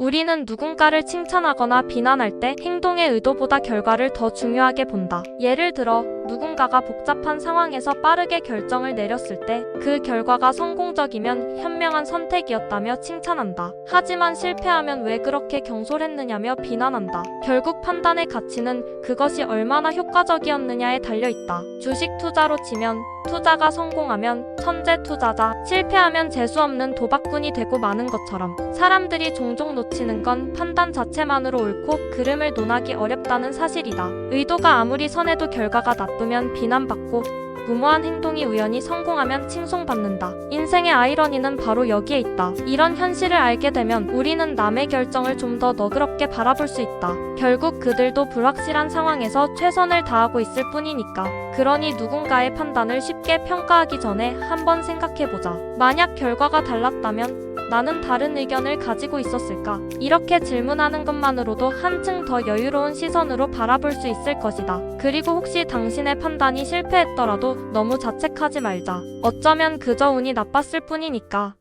우리는 누군가를 칭찬하거나 비난할 때 행동의 의도보다 결과를 더 중요하게 본다. 예를 들어, 누군가가 복잡한 상황에서 빠르게 결정을 내렸을 때 그 결과가 성공적이면 현명한 선택이었다며 칭찬한다. 하지만 실패하면 왜 그렇게 경솔했느냐며 비난한다. 결국 판단의 가치는 그것이 얼마나 효과적이었느냐에 달려 있다. 주식 투자로 치면 투자가 성공하면 천재 투자자, 실패하면 재수없는 도박꾼이 되고 마는 것처럼 사람들이 종종 놓치는 건 판단 자체만으로 옳고 그름을 논하기 어렵다는 사실이다. 의도가 아무리 선해도 결과가 나쁘면 비난받고 무모한 행동이 우연히 성공하면 칭송받는다. 인생의 아이러니는 바로 여기에 있다. 이런 현실을 알게 되면 우리는 남의 결정을 좀 더 너그럽게 바라볼 수 있다. 결국 그들도 불확실한 상황에서 최선을 다하고 있을 뿐이니까. 그러니 누군가의 판단을 쉽게 평가하기 전에 한번 생각해보자. 만약 결과가 달랐다면 나는 다른 의견을 가지고 있었을까? 이렇게 질문하는 것만으로도 한층 더 여유로운 시선으로 바라볼 수 있을 것이다. 그리고 혹시 당신의 판단이 실패했더라도 너무 자책하지 말자. 어쩌면 그저 운이 나빴을 뿐이니까.